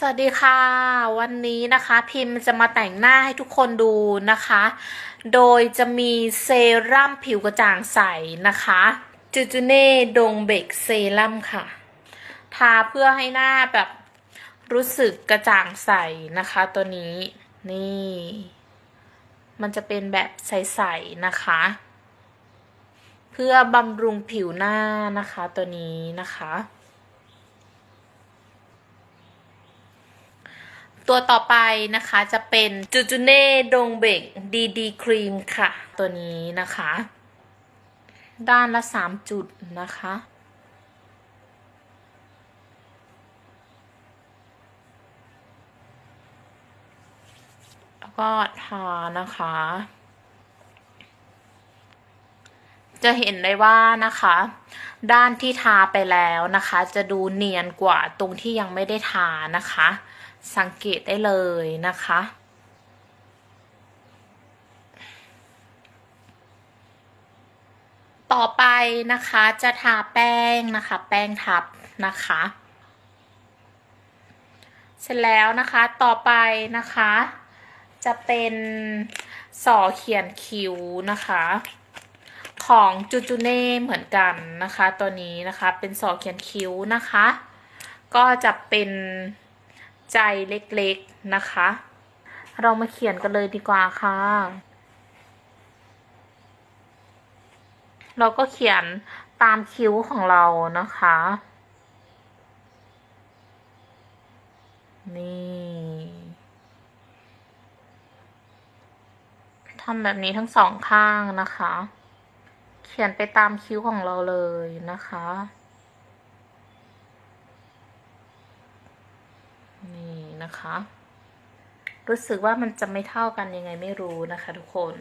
สวัสดีค่ะ วันนี้นะคะพิมพ์จะมาแต่งหน้าให้ทุกคนดูนะคะ โดยจะมีเซรั่มผิวกระจ่างใสนะคะจูจูเน่ดงเบกเซรั่มค่ะ ทาเพื่อให้หน้าแบบรู้สึกกระจ่างใสนะคะตัวนี้นี่ มันจะเป็นแบบใสๆนะคะ เพื่อบำรุงผิวหน้านะคะตัวนี้นะคะ ตัวต่อไปนะคะจะเป็นจูจูเน่ดงเบกดีดีครีมค่ะ ตัวนี้นะคะ ด้านละสามจุดนะคะแล้วก็ทานะคะ จะเห็นได้ว่านะคะ ด้านที่ทาไปแล้วนะคะ จะดูเนียนกว่าตรงที่ยังไม่ได้ทานะคะ สังเกตได้เลยนะคะ ต่อไปนะคะจะทาแป้งนะคะ แป้งทับนะคะ เสร็จแล้วนะคะต่อไปนะคะ จะเป็นสอเขียนคิ้วนะคะของจูจูเน่เหมือนกันนะคะ ตัวนี้นะคะเป็นสอเขียนคิ้วนะคะ ก็จะเป็น ใจเล็กๆนะคะ เรามาเขียนกันเลยดีกว่าค่ะ เราก็เขียนตามคิ้วของเรานะคะ นี่ทำแบบนี้ทั้งสองข้างนะคะ เขียนไปตามคิ้วของเราเลยนะคะ นี่นะคะ รู้สึกว่ามันจะไม่เท่ากันยังไงไม่รู้นะคะ ทุกคน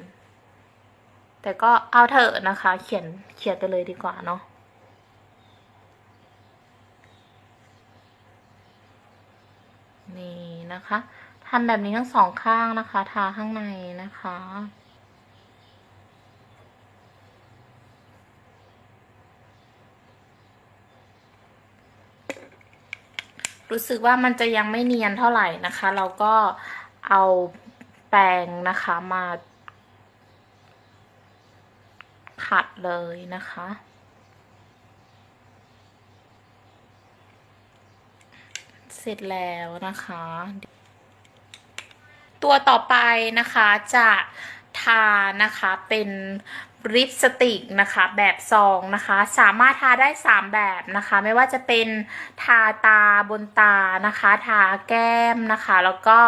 แต่ก็เอาเถอะนะคะ เขียนเขียนไปเลยดีกว่าเนาะนี่นะคะทำแบบนี้ทั้งสองข้างนะคะ ทาข้างในนะคะ รู้สึกว่ามันจะยังไม่เนียนเท่าไหร่นะคะ เราก็เอาแปรงนะคะมาขัดเลยนะคะ เสร็จแล้วนะคะ ตัวต่อไปนะคะจะทานะคะเป็น ลิปสติกนะคะแบบซองนะคะ สามารถทาได้ 3 แบบนะคะ ไม่ว่าจะเป็นทาตาบนตานะคะ ทาแก้มนะคะ แล้วก็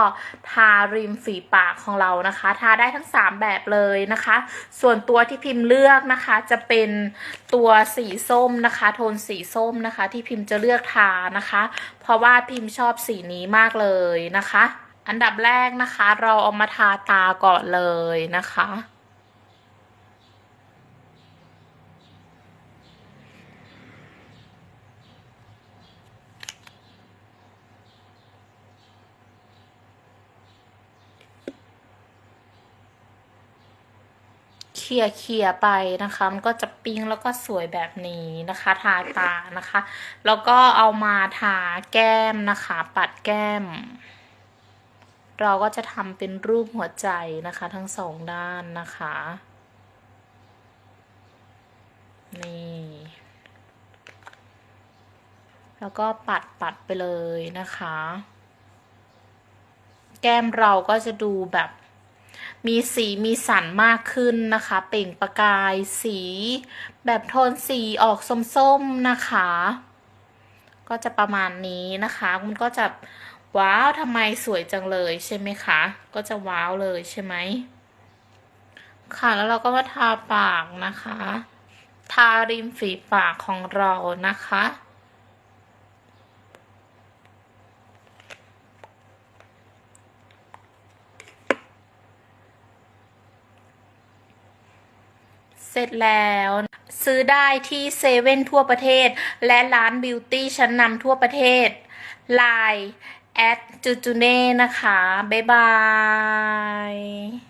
ทาริมฝีปากของเรานะคะ ทาได้ทั้ง 3 แบบเลยนะคะ ส่วนตัวที่พิมพ์เลือกนะคะจะเป็นตัวสีส้มนะคะ โทนสีส้มนะคะ ที่พิมพ์จะเลือกทานะคะ เพราะว่าพิมพ์ชอบสีนี้มากเลยนะคะ อันดับแรกนะคะ เราเอามาทาตาก่อนเลยนะคะ เขี่ยเขี่ยไปนะคะ มันก็จะปิ้งแล้วก็สวยแบบนี้นะคะ ทาตานะคะ แล้วก็เอามาทาแก้มนะคะ ปัดแก้ม เราก็จะทำเป็นรูปหัวใจนะคะ ทั้งสองด้านนะคะ นี่ แล้วก็ปัดปัดไปเลยนะคะ แก้มเราก็จะดูแบบ มีสีมีสันมากขึ้นนะคะ เปล่งประกายสี แบบโทนสีออกส้มๆนะคะ ก็จะประมาณนี้นะคะ มันก็จะว้าวทำไมสวยจังเลยใช่ไหมคะ ก็จะว้าวเลยใช่ไหมค่ะแล้วเราก็มาทาปากนะคะ ทาริมฝีปากของเรานะคะ เสร็จแล้ว ซื้อได้ที่เซเว่นทั่วประเทศ และร้านบิวตี้ชั้นนำทั่วประเทศไลน์แอดจูจูเน่นะคะ บ๊ายบาย